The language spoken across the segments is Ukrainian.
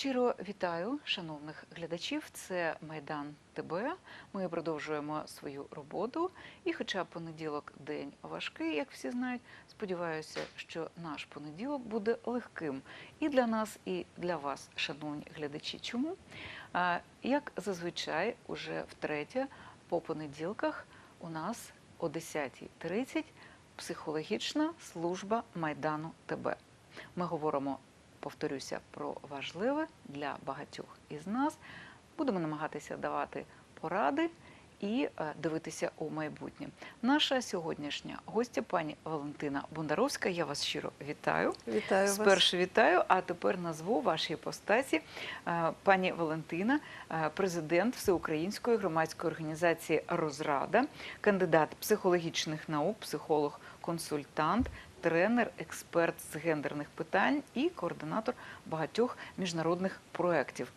Щиро вітаю шановних глядачів. Це Майдан ТБ. Ми продовжуємо свою роботу. І, хоча понеділок день важкий, як всі знають, сподіваюся, що наш понеділок буде легким і для нас, і для вас, шановні глядачі. Чому? Як зазвичай, уже втретє по понеділках у нас о 10.30 психологічна служба Майдану ТБ. Ми говоримо повторюся про важливе для багатьох із нас. Будемо намагатися давати поради і е, дивитися у майбутнє. Наша сьогоднішня гостя, пані Валентина Бондаровська. Я вас щиро вітаю. Вітаю вас. Спершу вітаю, а тепер назву вашій постаті. Е, Пані Валентина, е, президент Всеукраїнської громадської організації Розрада, кандидат психологічних наук, психолог, консультант, тренер, експерт з гендерних питань і координатор багатьох міжнародних проєктів.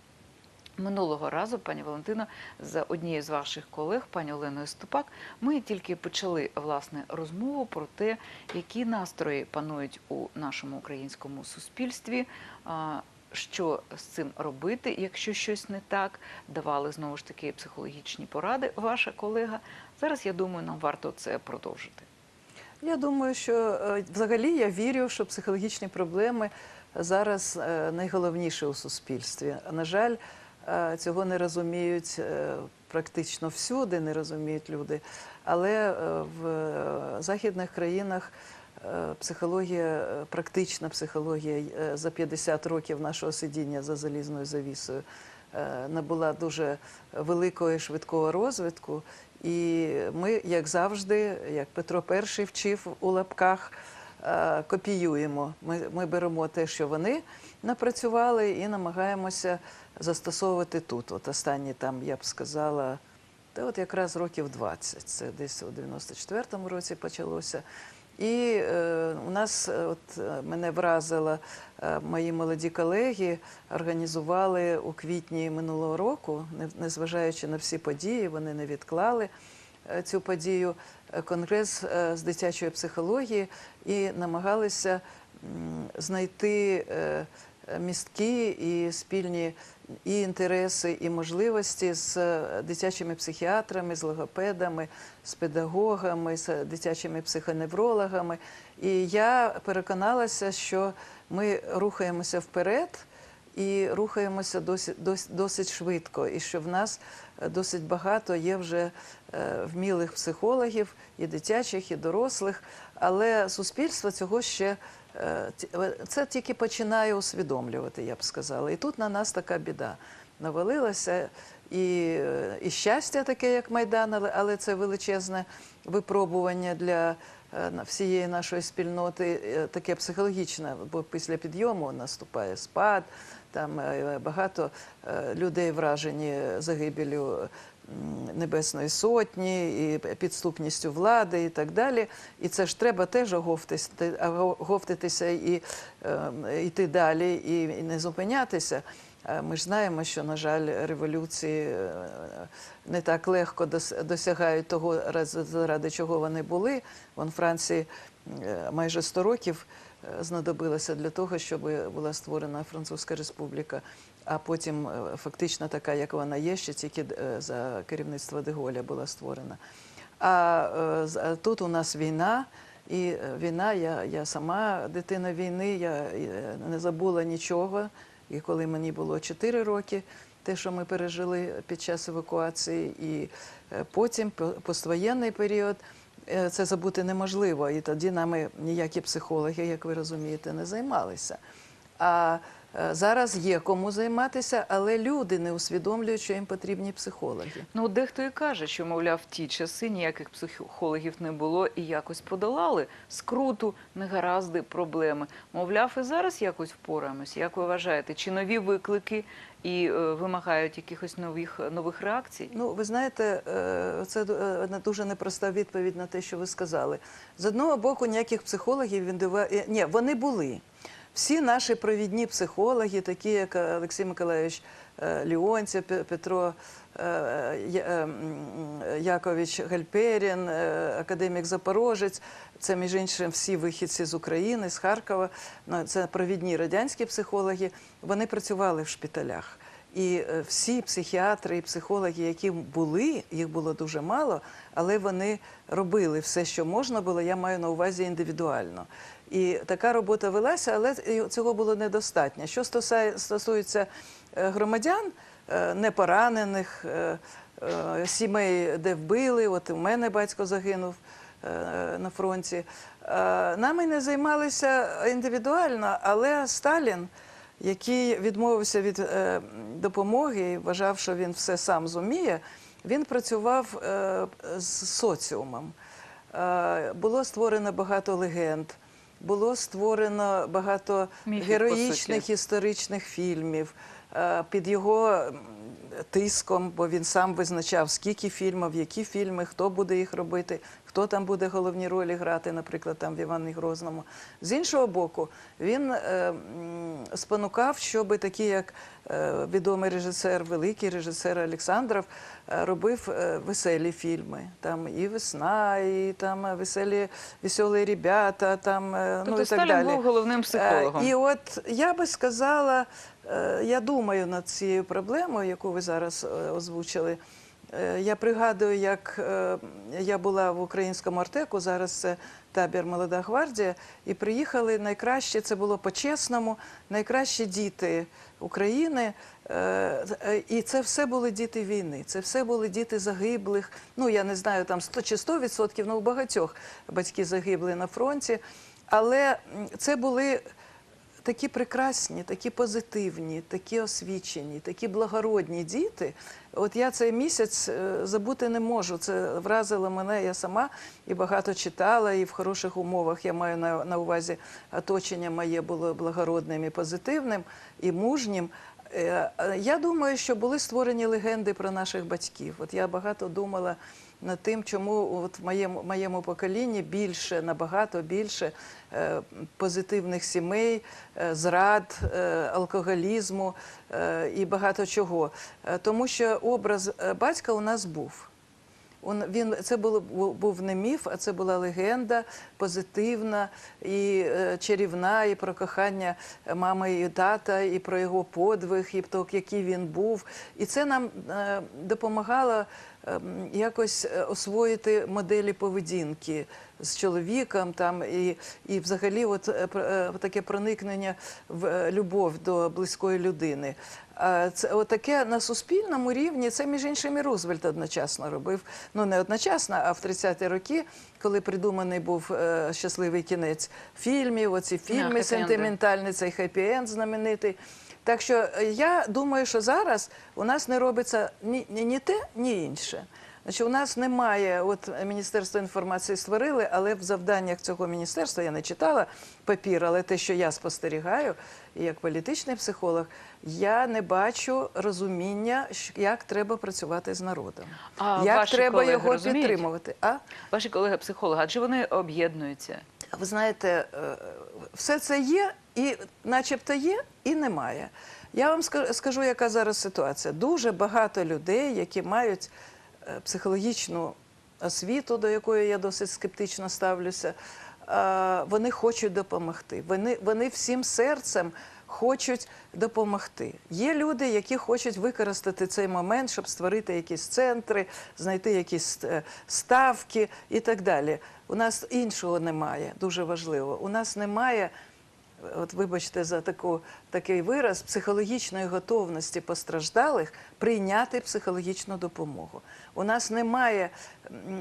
Минулого разу, пані Валентина, з однією з ваших колег, пані Оленою Ступак, ми тільки почали власне розмову про те, які настрої панують у нашому українському суспільстві. Що з цим робити, якщо щось не так, давали знову ж таки психологічні поради. Ваша колега. Зараз я думаю, нам варто це продовжити. Я думаю, що е, взагалі я вірю, що психологічні проблеми зараз е, найголовніше у суспільстві. На жаль, е, цього не розуміють практично всюди, не розуміють люди. Але в західних країнах психологія, практична психологія за 50 років нашого сидіння за залізною завісою набула дуже великого і швидкого розвитку. І ми, як завжди, як Петро І вчив у лапках, е, копіюємо. Ми, ми беремо те, що вони напрацювали, і намагаємося застосовувати тут. От останні там, я б сказала, та от якраз років 20. Це десь у 94-му році почалося. І е, у нас е, от е, мене вразило, е, мої молоді колеги організували у квітні минулого року, не- незважаючи на всі події, вони не відклали е, цю подію. Конгрес з дитячої психології і намагалися знайти е, містки і спільні і інтереси, і можливості з е, дитячими психіатрами, з логопедами, з педагогами, з дитячими психоневрологами. І я переконалася, що ми рухаємося вперед і рухаємося досить, досить, досить швидко, і що в нас е, досить багато є вже е, вмілих психологів, і дитячих, і дорослих, але суспільство цього ще е, е, це тільки починає усвідомлювати, я б сказала. І тут на нас така біда навалилася. І, е, і щастя таке, як Майдан, але, але це величезне випробування для е, всієї нашої спільноти, е, таке психологічне, бо після підйому наступає спад, там е, багато е, людей вражені загибелю Небесної Сотні і підступністю влади і так далі. І це ж треба теж оговтитися і йти далі, і, не зупинятися. Е, Ми ж знаємо, що, на жаль, революції е, не так легко дос- досягають того, заради чого вони були. Вон Франції е, майже 100 років знадобилося для того, щоб була створена Французька республіка, а потім е, фактично така, як вона є, ще тільки е, за керівництва Деголя була створена. А е, тут у нас війна. І війна, я, я сама дитина війни, я не забула нічого. І коли мені було 4 роки, те, що ми пережили під час евакуації, і потім поствоєнний період, це забути неможливо. І тоді нами ніякі психологи, як ви розумієте, не займалися. А зараз є кому займатися, але люди не усвідомлюють, що їм потрібні психологи. Ну, дехто і каже, що, мовляв, в ті часи ніяких психологів не було і якось подолали скруту, негаразди, проблеми. Мовляв, і зараз якось впораємось. Як ви вважаєте, чи нові виклики і е, вимагають якихось нових, нових реакцій? Ну, ви знаєте, е, це е, дуже непроста відповідь на те, що ви сказали. З одного боку, ніяких психологів індива... е, Ні, вони були. Всі наші провідні психологи, такі як Олексій Миколаївич е, Ліонця, Петро е, е, Якович Гальперін, е, академік Запорожець. Це, між іншим, всі вихідці з України, з Харкова. Ну, Це провідні радянські психологи. Вони працювали в шпиталях. І е, всі психіатри і психологи, які були, їх було дуже мало, але вони робили все, що можна було. Я маю на увазі індивідуально. І така робота велася, але цього було недостатньо. Що стосує- стосується е, громадян, е, непоранених, е, сімей, де вбили, от у мене батько загинув на фронті. Нами не займалися індивідуально, але Сталін який відмовився від допомоги і вважав, що він все сам зуміє, він працював з соціумом. Було створено багато легенд, було створено багато Міфік, героїчних історичних фільмів. Е, під його тиском, бо він сам визначав, скільки фільмів, які фільми, хто буде їх робити, хто там буде головні ролі грати, наприклад, там в Івані Грозному. З іншого боку, він е, спонукав, щоб такі, як е, відомий режисер, великий режисер Олександров, е, робив е, веселі фільми. Там і весна, і там е, веселі веселі ребята, там е, ну Тобто і так далі. був головним психологом. Е, І от я би сказала, е, я думаю над цією проблемою, яку ви зараз е, озвучили. Е, Я пригадую, як е, я була в українському артеку, зараз це табір Молода гвардія, і приїхали найкращі, це було по-чесному, найкращі діти України. Е, І це все були діти війни, це все були діти загиблих. Ну я не знаю, там 100 чи 100 відсотків, ну у багатьох батьки загибли на фронті. Але це були такі прекрасні, такі позитивні, такі освічені, такі благородні діти. От я цей місяць е, забути не можу. Це вразило мене. Я сама і багато читала, і в хороших умовах я маю на, на увазі оточення моє було благородним і позитивним і мужнім. Е, Я думаю, що були створені легенди про наших батьків. От я багато думала над тим, чому от в моєму, моєму поколінні більше, набагато більше е, позитивних сімей, е, зрад, алкоголізму і багато чого. Тому що образ батька у нас був. Он, він, це було, бу- був не міф, а це була легенда позитивна і е, чарівна, і про кохання мами і тата, і про його подвиг, і то, який він був. І це нам е, допомагало е, якось освоїти моделі поведінки з чоловіком, там і, і взагалі, от е, е, таке проникнення в е, любов до близької людини. Це отаке на суспільному рівні. Це між іншим і Рузвельт одночасно робив. Ну не одночасно, а в 30-ті роки, коли придуманий був е, щасливий кінець фільмів, оці фільми хеппі-енди. сентиментальні, цей хеппі-енд знаменитий. Так що я думаю, що зараз у нас не робиться ні, ні, ні те, ні інше. Значить, у нас немає, от Міністерство інформації створили, але в завданнях цього міністерства я не читала папір, але те, що я спостерігаю, як політичний психолог, я не бачу розуміння, як треба працювати з народом, А як треба його розуміють? підтримувати. А? Ваші колеги-психологи, адже вони об'єднуються. Ви знаєте, е, все це є, і начебто є, і немає. Я вам скажу, яка зараз ситуація. Дуже багато людей, які мають психологічну освіту, до якої я досить скептично ставлюся, е, вони хочуть допомогти. Вони, вони всім серцем. Хочуть допомогти. Є люди, які хочуть використати цей момент, щоб створити якісь центри, знайти якісь е, ставки і так далі. У нас іншого немає, дуже важливо. У нас немає, от вибачте за таку, такий вираз, психологічної готовності постраждалих прийняти психологічну допомогу. У нас немає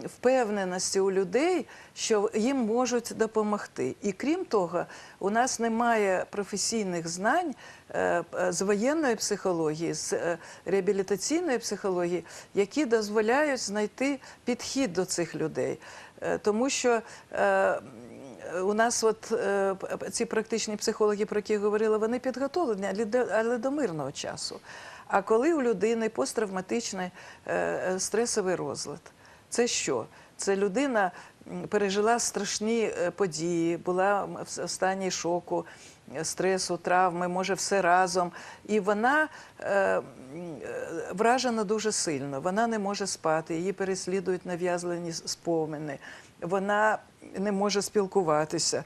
впевненості у людей, що їм можуть допомогти. І крім того, у нас немає професійних знань е, е, з воєнної психології, з е, реабілітаційної психології, які дозволяють знайти підхід до цих людей. Тому що у нас от е, ці практичні психологи, про які я говорила, вони підготовлені, але до, мирного часу. А коли у людини посттравматичний е, е, стресовий розлад, це що? Це людина пережила страшні події, була в стані шоку, стресу, травми, може все разом. І вона вражена дуже сильно. Вона не може спати, її переслідують нав'язлені спомини. Вона не може спілкуватися.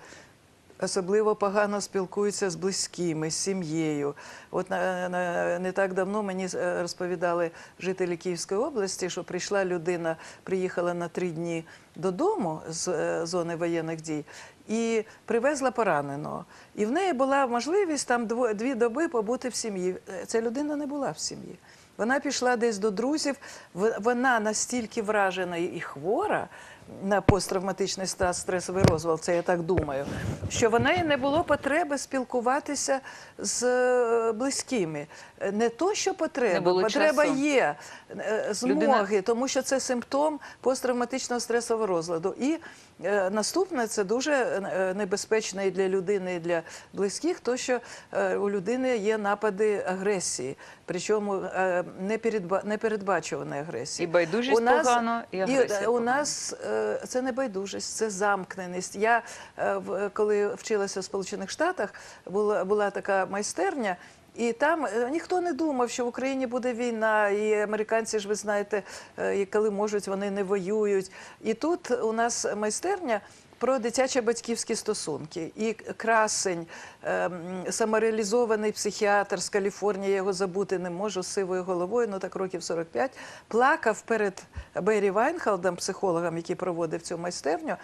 Особливо погано спілкуються з близькими, з сім'єю. От не так давно мені е, розповідали жителі Київської області, що прийшла людина, приїхала на три дні додому з е, зони воєнних дій і привезла пораненого. І в неї була можливість там дві доби побути в сім'ї. Е, Ця людина не була в сім'ї. Вона пішла десь до друзів. Вона настільки вражена і хвора на посттравматичний стресовий розвал, це я так думаю, що в неї не було потреби спілкуватися з е, близькими. Е, Не то, що потреба, потреба часу. є е, змоги, Людина- тому що це симптом посттравматичного стресового розладу. І е, наступне це дуже небезпечно і для людини, і для близьких, то що е, у людини є напади агресії, причому е, непередба- непередбачуваної агресії. І байдужість погано, і агресія у погано. нас е, це не байдужість, це замкненість. Я е, коли вчилася в Сполучених Штатах, була, була така майстерня. І там е, ніхто не думав, що в Україні буде війна, і американці ж ви знаєте, е, коли можуть, вони не воюють. І тут у нас майстерня про дитячо-батьківські стосунки. І красень, ем, самореалізований психіатр з Каліфорнії, я його забути не можу з сивою головою, ну так років 45, плакав перед Беррі Вайнхалдом, психологом, який проводив цю майстерню,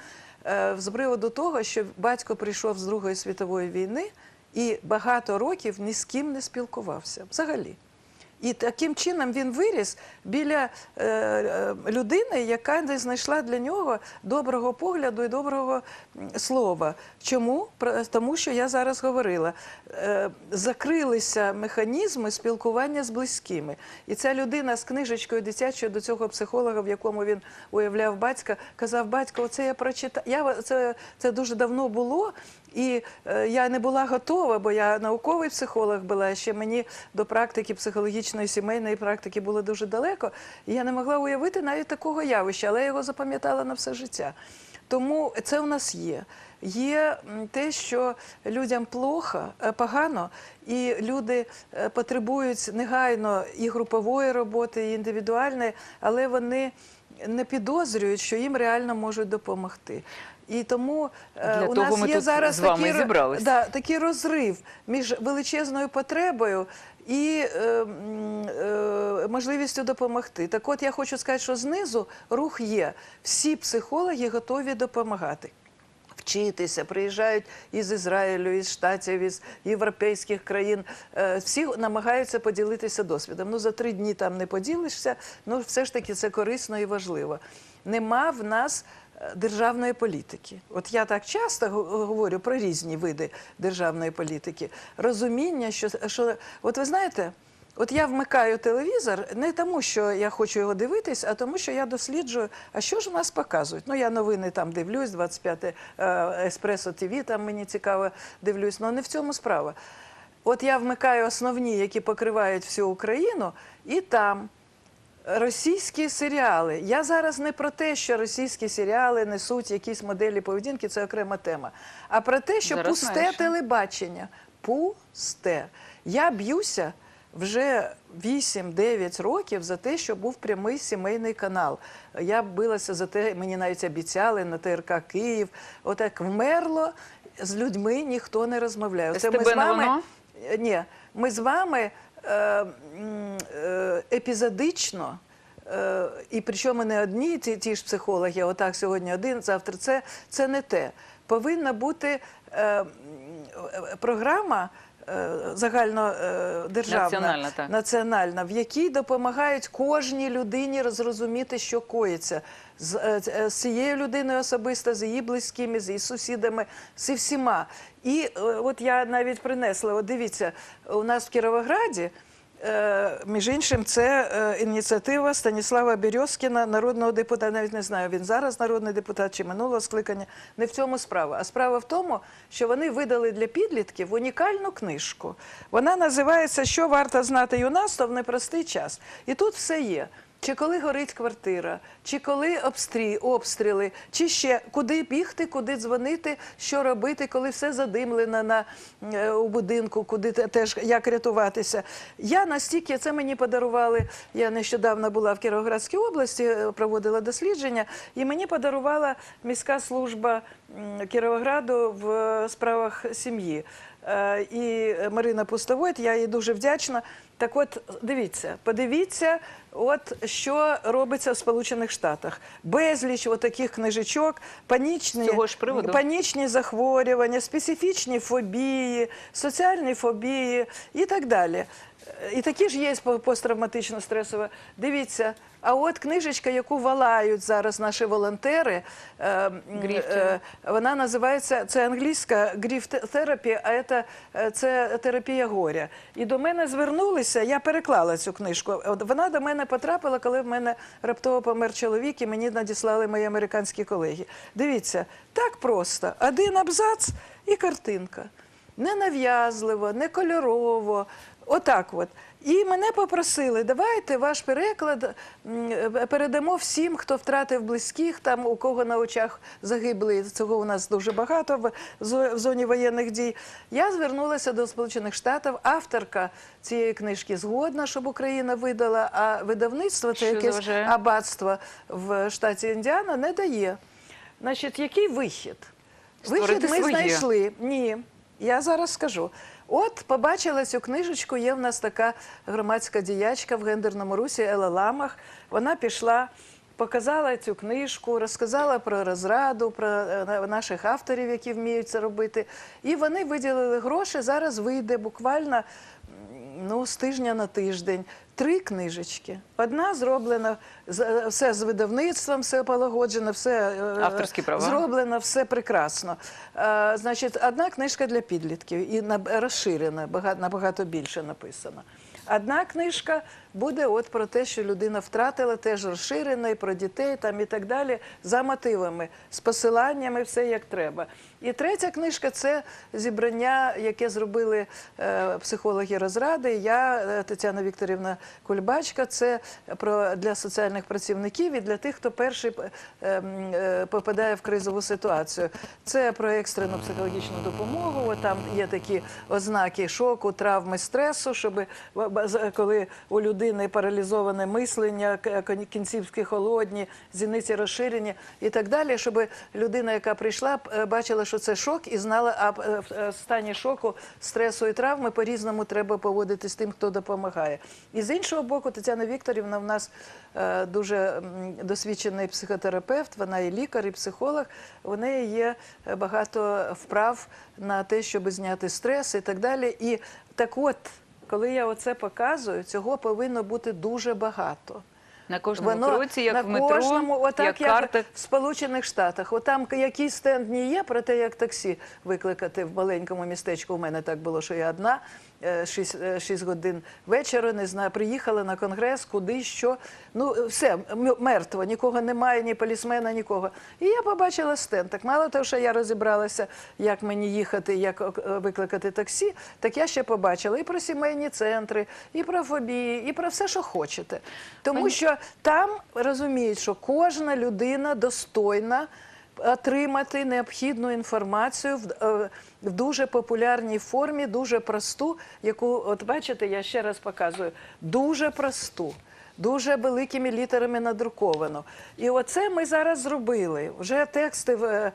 е, з приводу того, що батько прийшов з Другої світової війни і багато років ні з ким не спілкувався взагалі. І таким чином він виріс біля е, е, людини, яка не знайшла для нього доброго погляду і доброго слова. Чому? Тому що я зараз говорила, е, закрилися механізми спілкування з близькими. І ця людина з книжечкою дитячою до цього психолога, в якому він уявляв батька, казав: батько, оце я прочитав. Я це дуже давно було. І е, я не була готова, бо я науковий психолог була. Ще мені до практики психологічної сімейної практики було дуже далеко. І я не могла уявити навіть такого явища, але я його запам'ятала на все життя. Тому це у нас є. Є те, що людям плохо, е, погано, і люди е, потребують негайно і групової роботи, і індивідуальної, але вони не підозрюють, що їм реально можуть допомогти. І тому е, Для у того нас ми є тут зараз з вами такий, зібрались. Да, такий розрив між величезною потребою і е, е, можливістю допомогти. Так от я хочу сказати, що знизу рух є. Всі психологи готові допомагати. Вчитися, приїжджають із Ізраїлю, із Штатів, із європейських країн. Всі намагаються поділитися досвідом. Ну за три дні там не поділишся. Ну все ж таки це корисно і важливо. Нема в нас державної політики. От я так часто говорю про різні види державної політики. Розуміння, що, що от ви знаєте. От я вмикаю телевізор не тому, що я хочу його дивитись, а тому, що я досліджую, а що ж у нас показують. Ну, я новини там дивлюсь, 25 е, Еспресо ТВ, там мені цікаво дивлюсь, але не в цьому справа. От я вмикаю основні, які покривають всю Україну, і там російські серіали. Я зараз не про те, що російські серіали несуть якісь моделі поведінки, це окрема тема, а про те, що Зараз пусте знаєш, телебачення. Пусте. Я б'юся вже 8-9 років за те, що був прямий сімейний канал. Я билася за те, мені навіть обіцяли на ТРК Київ. Отак вмерло, з людьми ніхто не розмовляє. Оце СТБ не воно? Е, Ні, ми з вами епізодично. е, І причому не одні ті, ті ж психологи, отак сьогодні один, завтра це, це не те. Повинна бути е, е, програма е, загальнодержавна, Національна, так. національна, в якій допомагають кожній людині зрозуміти, що коїться з, е, з- е, з цією людиною особисто, з її близькими, з її сусідами, зі всіма. І е, от я навіть принесла, от дивіться, у нас в Кіровограді. Е, Між іншим, це е, ініціатива Станіслава Березкіна, народного депутата. Навіть не знаю, він зараз народний депутат чи минулого скликання. Не в цьому справа. А справа в тому, що вони видали для підлітків унікальну книжку. Вона називається Що варто знати юнацтво в непростий час. І тут все є. Чи коли горить квартира, чи коли обстрі, обстріли, чи ще куди бігти, куди дзвонити, що робити, коли все задимлено на, е, у будинку, куди теж як рятуватися. Я настільки це мені подарували. Я нещодавно була в Кіровоградській області, е, проводила дослідження, і мені подарувала міська служба Кіровограду в е, справах сім'ї. І Марина Пустовойт, я їй дуже вдячна. Так от, дивіться, подивіться, от що робиться в Сполучених Штатах. Безліч таких книжечок, панічні, панічні захворювання, специфічні фобії, соціальні фобії і так далі. І такі ж є посттравматично стресова. Дивіться, а от книжечка, яку валають зараз наші волонтери, е, е, вона називається це англійська гріфтерапія, а це, е, це терапія горя. І до мене звернулися. Я переклала цю книжку. Вона до мене потрапила, коли в мене раптово помер чоловік, і мені надіслали мої американські колеги. Дивіться, так просто: один абзац і картинка. Не нав'язливо, не кольорово. Отак от. І мене попросили, давайте ваш переклад передамо всім, хто втратив близьких, там у кого на очах загибли. Цього у нас дуже багато в в зоні воєнних дій. Я звернулася до Сполучених Штатів. Авторка цієї книжки згодна, щоб Україна видала, а видавництво це якесь заважає? аббатство в штаті Індіана не дає. Значить, який вихід? Створити Вихід ми своє. знайшли. Ні, я зараз скажу. От побачила цю книжечку. Є в нас така громадська діячка в гендерному русі Ела Ламах. Вона пішла, показала цю книжку, розказала про розраду, про е, наших авторів, які вміють це робити. І вони виділили гроші. Зараз вийде буквально ну, з тижня на тиждень. Три книжечки. Одна зроблена з- все з видавництвом, все полагоджено, все е, Авторські права. зроблено, все прекрасно. Е, значить, одна книжка для підлітків і розширена, набагато більше написано. Одна книжка буде от про те, що людина втратила, теж розширена, і про дітей там і так далі, за мотивами, з посиланнями, все як треба. І третя книжка це зібрання, яке зробили е, психологи розради. Я, е, Тетяна Вікторівна Кульбачка, це про для соціальних працівників і для тих, хто перший е, е, попадає в кризову ситуацію. Це про екстрену психологічну допомогу. От Там є такі ознаки шоку, травми, стресу, щоб коли у людини паралізоване мислення, к- кон- кінцівки холодні, зіниці розширені і так далі, щоб людина, яка прийшла, е, бачила, що це шок, і знала, а е, в е, стані шоку, стресу і травми по-різному треба поводитись з тим, хто допомагає. І з іншого боку, Тетяна Вікторівна в нас е, дуже досвідчений психотерапевт, вона і лікар, і психолог. У неї є е, багато вправ на те, щоб зняти стрес і так далі. І так от, коли я оце показую, цього повинно бути дуже багато. На кожному кроці, як на в метро, кожному, отак, як як, карта. в Сполучених Штатах. Отам який стенд не є, про те, як таксі викликати в маленькому містечку. У мене так було, що я одна. 6, годин вечора, не знаю, приїхала на конгрес, куди, що. Ну, все, мертво, нікого немає, ні полісмена, нікого. І я побачила стенд. Так мало того, що я розібралася, як мені їхати, як е, викликати таксі, так я ще побачила і про сімейні центри, і про фобії, і про все, що хочете. Тому що там розуміють, що кожна людина достойна отримати необхідну інформацію в, е, в дуже популярній формі, дуже просту, яку, от бачите, я ще раз показую, дуже просту. Дуже великими літерами надруковано. І оце ми зараз зробили. Вже тексти в,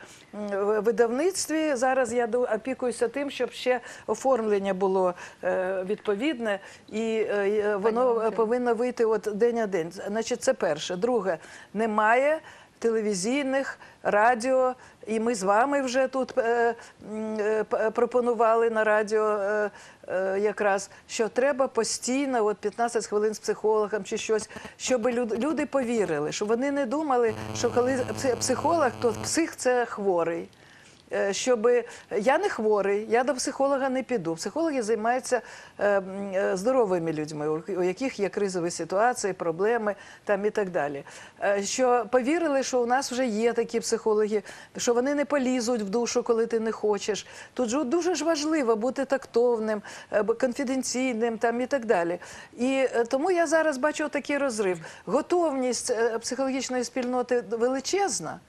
видавництві. Зараз я опікуюся тим, щоб ще оформлення було е, відповідне, і е, е, воно повинно вийти от день на день. Значить, це перше. Друге, немає телевізійних, радіо, і ми з вами вже тут е, е, пропонували на радіо е, е, якраз, що треба постійно, от 15 хвилин з психологом чи щось, щоб люд- люди повірили, щоб вони не думали, що коли психолог, то псих це хворий. Щоб я не хворий, я до психолога не піду. Психологи займаються е, е, здоровими людьми, у яких є кризові ситуації, проблеми там і так далі. Е, Що повірили, що у нас вже є такі психологи, що вони не полізуть в душу, коли ти не хочеш. Тут же дуже ж важливо бути тактовним, е, конфіденційним там і так далі. І е, тому я зараз бачу такий розрив. Готовність е, психологічної спільноти величезна.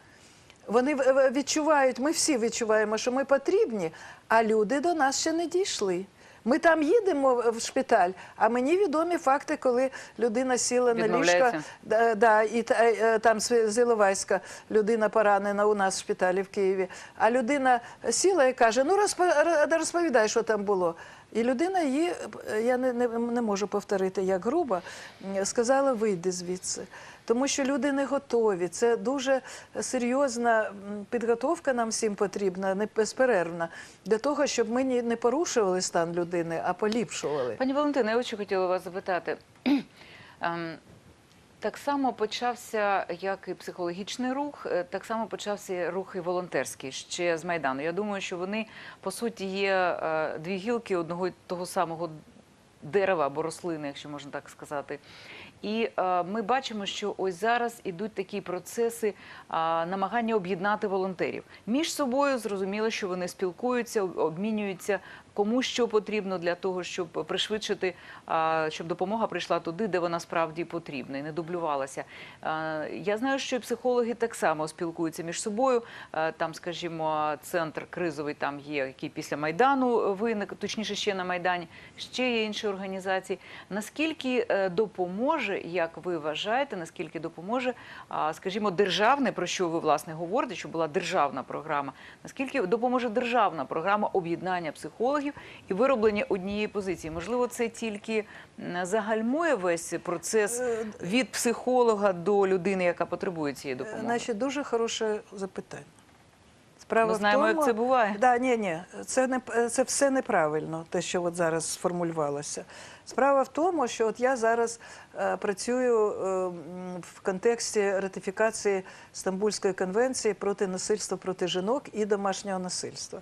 Вони відчувають, ми всі відчуваємо, що ми потрібні, а люди до нас ще не дійшли. Ми там їдемо в шпиталь, а мені відомі факти, коли людина сіла на ліжко, да, да, і та- е, там з Іловайська людина поранена у нас в шпиталі в Києві. А людина сіла і каже: Ну розпо- розповідай, що там було. І людина її, е, я не, не, не можу повторити як грубо, сказала: вийди звідси. Тому що люди не готові. Це дуже серйозна підготовка нам всім потрібна, не безперервна, для того, щоб ми не порушували стан людини, а поліпшували. Пані Валентина, я очень хотіла вас запитати. Ем, Так само почався як і психологічний рух, е, так само почався рух і волонтерський ще з Майдану. Я думаю, що вони по суті є е, дві гілки одного й того самого дерева або рослини, якщо можна так сказати. І е, ми бачимо, що ось зараз ідуть такі процеси намагання об'єднати волонтерів між собою. Зрозуміло, що вони спілкуються, обмінюються кому що потрібно для того, щоб пришвидшити, щоб допомога прийшла туди, де вона справді потрібна і не дублювалася. Я знаю, що і психологи так само спілкуються між собою. Там, скажімо, центр кризовий там є, який після майдану виник, точніше ще на майдані. Ще є інші організації. Наскільки е, допоможе, як ви вважаєте, наскільки допоможе, скажімо, державне, про що ви власне говорите, що була державна програма? Наскільки допоможе державна програма об'єднання психологів і вироблення однієї позиції? Можливо, це тільки загальмує весь процес Е, від психолога до людини, яка потребує цієї Е, допомоги. Значить, дуже хороше запитання. Справа Ми знаємо, в як це буває. Да, ні, ні, це не це все неправильно, те, що от зараз сформулювалося. Справа в тому, що от я зараз е, працюю е, в контексті ратифікації Стамбульської конвенції проти насильства проти жінок і домашнього насильства.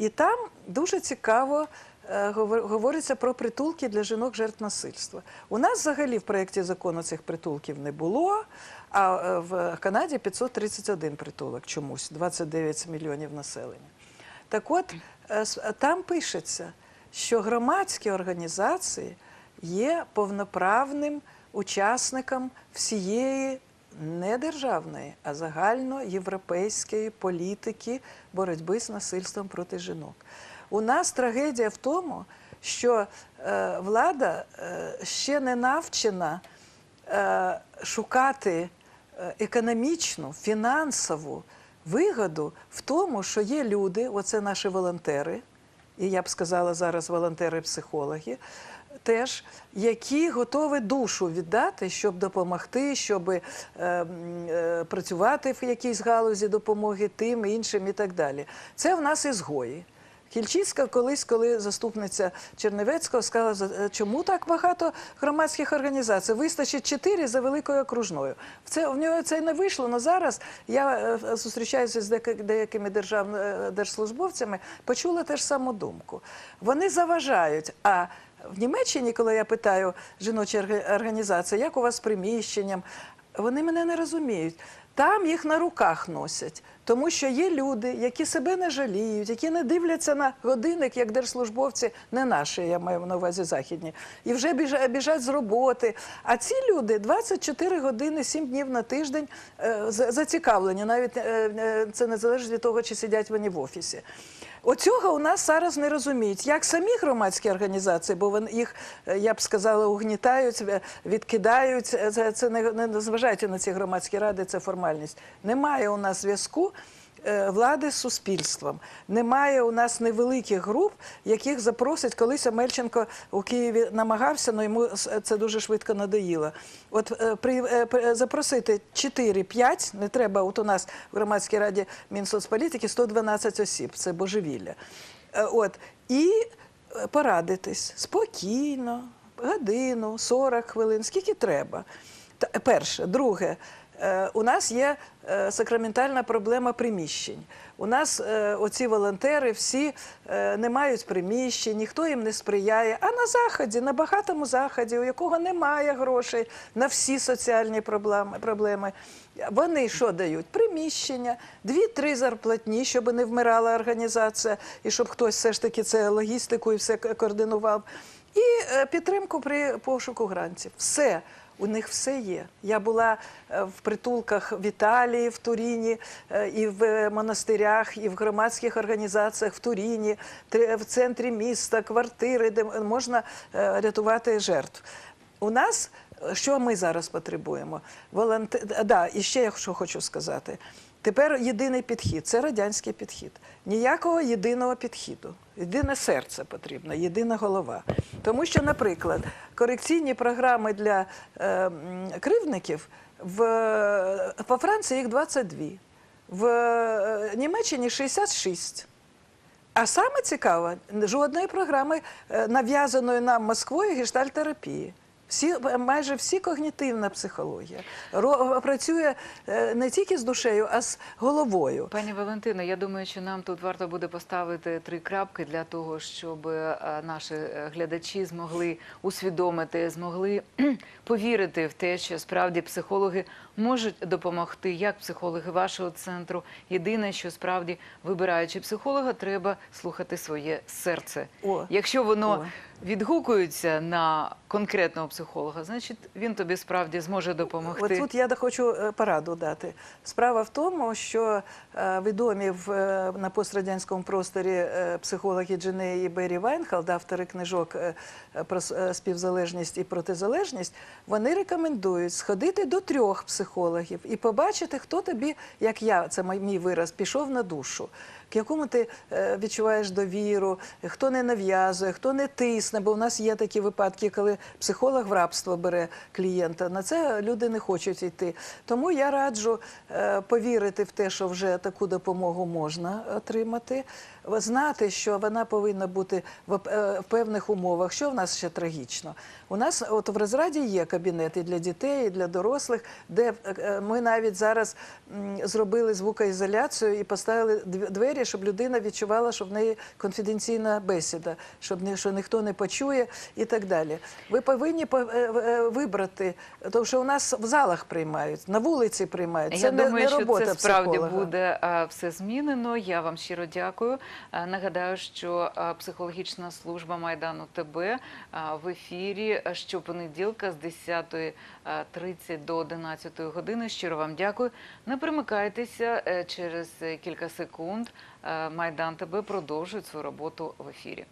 І там дуже цікаво е, говориться про притулки для жінок жертв насильства. У нас взагалі в проєкті закону цих притулків не було. А е, в Канаді 531 притулок чомусь, 29 мільйонів населення. Так от, е, там пишеться, що громадські організації є повноправним учасником всієї не державної, а загальноєвропейської політики боротьби з насильством проти жінок. У нас трагедія в тому, що е, влада е, ще не навчена е, шукати е, економічну, фінансову вигоду в тому, що є люди, оце наші волонтери, і я б сказала зараз волонтери-психологи, теж, які готові душу віддати, щоб допомогти, щоб е, е, працювати в якійсь галузі допомоги тим, іншим і так далі. Це в нас ізгої. Кільчицька колись, коли заступниця Черневецького сказала, е, чому так багато громадських організацій? Вистачить чотири за великою окружною. Це в нього це не вийшло. але зараз я е, зустрічаюся з деяки- деякими держав, е, держслужбовцями, почула теж саму думку. Вони заважають. А в Німеччині, коли я питаю жіночі організації, як у вас з приміщенням, вони мене не розуміють. Там їх на руках носять, тому що є люди, які себе не жаліють, які не дивляться на годинник, як держслужбовці, не наші, я маю на увазі західні, і вже біжа- біжать з роботи. А ці люди 24 години, 7 днів на тиждень е, зацікавлені. Навіть е, е, це не залежить від того, чи сидять вони в офісі. Оцього у нас зараз не розуміють, як самі громадські організації, бо вони їх, е, я б сказала, угнітають, е, відкидають. Це, це- це не, не зважайте на ці громадські ради, це формальність. Немає у нас зв'язку. Е, Влади з суспільством немає у нас невеликих груп, яких запросять. Колись Омельченко у Києві намагався, але йому це дуже швидко надоїло. От е, при, е, запросити 4-5, не треба. От у нас в громадській раді Мінсоцполітики 112 осіб, це божевілля. От і порадитись спокійно, годину, 40 хвилин, скільки треба. Перше, друге. Е, У нас є е, сакраментальна проблема приміщень. У нас е, оці волонтери всі не мають приміщень, ніхто їм не сприяє. А на заході, на багатому заході, у якого немає грошей на всі соціальні проблеми, вони що дають? Приміщення, дві-три зарплатні, щоб не вмирала організація, і щоб хтось все ж таки це логістику і все координував. І підтримку при пошуку грантів. Все. У них все є. Я була е, в притулках в Італії, в Туріні, е, і в е, монастирях, і в громадських організаціях в Туріні, в центрі міста, квартири, де можна рятувати жертв. У нас що ми зараз потребуємо? Волонте... Да, і ще я що хочу сказати. Тепер єдиний підхід це радянський підхід. Ніякого єдиного підхіду. Єдине серце потрібно, єдина голова. Тому що, наприклад, корекційні програми для е, кривдників в, по Франції їх 22, в е, Німеччині 66. А саме цікаво, жодної програми е, нав'язаної нам Москвою гештальтерапії. Всі, майже всі когнітивна психологія Ро, працює е, не тільки з душею, а з головою. Пані Валентино, я думаю, що нам тут варто буде поставити три крапки для того, щоб е, наші е, глядачі змогли усвідомити, змогли повірити в те, що справді психологи можуть допомогти, як психологи вашого центру. Єдине, що справді вибираючи психолога, треба слухати своє серце. О, Якщо воно о. Відгукується на конкретного психолога, значить він тобі справді зможе допомогти. От тут я хочу е, пораду дати. Справа в тому, що е, відомі в, е, на пострадянському просторі психологи Дженеї Беррі Вайнхалд, автори книжок про співзалежність і протизалежність, вони рекомендують сходити до трьох психологів і побачити, хто тобі, як я, це мій вираз, пішов на душу. К якому ти е, відчуваєш довіру, хто не нав'язує, хто не тисне, бо у нас є такі випадки, коли психолог в рабство бере клієнта. На це люди не хочуть йти. Тому я раджу е, повірити в те, що вже таку допомогу можна отримати, знати, що вона повинна бути в е, в певних умовах. Що в нас ще трагічно? У нас от в розраді є кабінети для дітей, і для дорослих, де е, ми навіть зараз зробили звукоізоляцію і поставили дв- двері, щоб людина відчувала, що в неї конфіденційна бесіда, щоб ні, що ніхто не почує і так далі. Ви повинні по- е, е, вибрати, тому що у нас в залах приймають, на вулиці приймають. Це Я не, думаю, не що робота це справді психолога. буде а, все змінено. Я вам щиро дякую. А, Нагадаю, що психологічна служба Майдану ТБ в ефірі щопонеділка з 10.30 до 11 години. Щиро вам дякую. Не примикайтеся е, через е, кілька секунд. е, Майдан ТБ продовжує свою роботу в ефірі.